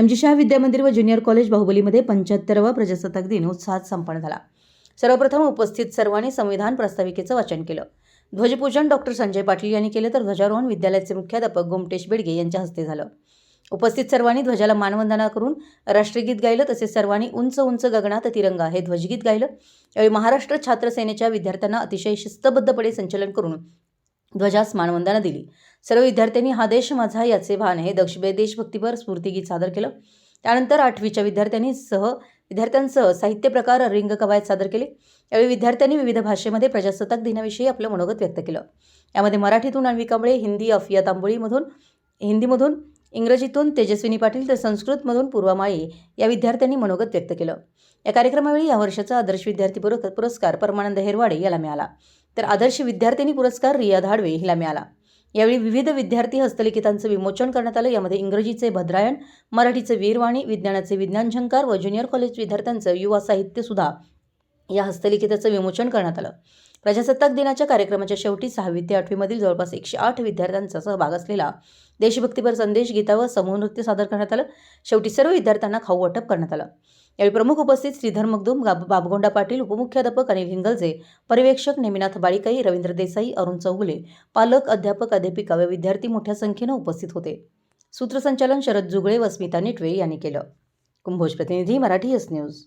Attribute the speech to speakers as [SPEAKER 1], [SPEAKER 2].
[SPEAKER 1] M G Shah विद्या मंदिर व junior college बाहुबलीमध्ये पंच्याहत्तरावा प्रजासत्ताक दिन उत्साहात संपन्न झाला. सर्वप्रथम उपस्थित सर्वांनी संविधान प्रस्ताविकेचं वाचन केलं. ध्वजपूजन डॉक्टर संजय पाटील यांनी केलं तर ध्वजारोहण विद्यालयाचे मुख्याध्यापक गोमटेश बेडगे यांच्या हस्ते झालं. उपस्थित सर्वांनी ध्वजाला मानवंदना करून राष्ट्रगीत गायलं तसेच सर्वांनी उंच उंच गगनात तिरंगा हे ध्वजगीत गायलं. यावेळी महाराष्ट्र छात्र सेनेच्या विद्यार्थ्यांना अतिशय शिस्तबद्धपणे संचलन करून ध्वजास मानवंदना दिली. सर्व विद्यार्थ्यांनी हा देश माझा याचे भान हे दक्ष देशभक्तीपर स्फूर्तीगीत सादर केलं. त्यानंतर आठवीच्या विद्यार्थ्यांनी सह विद्यार्थ्यांसह साहित्य प्रकार रिंग कवायत सादर केले. यावेळी विद्यार्थ्यांनी विविध भाषेमध्ये प्रजासत्ताक दिनाविषयी आपलं मनोगत व्यक्त केलं. यामध्ये मराठीतून अन्वी कांबळे हिंदी अफिया तांबोळीमधून हिंदीमधून इंग्रजीतून तेजस्विनी पाटील तर संस्कृतमधून पूर्वा माळी या विद्यार्थ्यांनी मनोगत व्यक्त केलं. या कार्यक्रमावेळी या वर्षाचा आदर्श विद्यार्थी पुरस्कार परमानंद हेरवाडे याला मिळाला. तर आदर्श विद्यार्थिनी पुरस्कार रिया धाडवे हिला मिळाला. यावेळी विविध विद्यार्थी हस्तलिखितांचं विमोचन करण्यात आलं. यामध्ये इंग्रजीचे भद्रायण मराठीचे वीरवाणी विज्ञानाचे विज्ञान झंकार व ज्युनियर कॉलेज विद्यार्थ्यांचं युवा साहित्य सुद्धा या हस्तलिखिताचं विमोचन करण्यात आलं. प्रजासत्ताक दिनाच्या कार्यक्रमाच्या शेवटी सहावी ते आठवीमधील जवळपास एकशे आठ विद्यार्थ्यांचा सहभाग असलेला देशभक्तीपर संदेश गीता व समूह नृत्य सादर करण्यात आलं. शेवटी सर्व विद्यार्थ्यांना खाऊ वाटप करण्यात आलं. यावेळी प्रमुख उपस्थित श्रीधर मगदूम गाब बाबगोंडा पाटील उपमुख्याध्यापक अनिल हिंगलजे पर्यवेक्षक नेमिनाथ बाळीकाई रवींद्र देसाई अरुण चौगुले पालक अध्यापक अध्यापिका व विद्यार्थी मोठ्या संख्येनं उपस्थित होते. सूत्रसंचालन शरद जुगळे व स्मिता निटवे यांनी केलं. कुंभोज प्रतिनिधी मराठी एस न्यूज.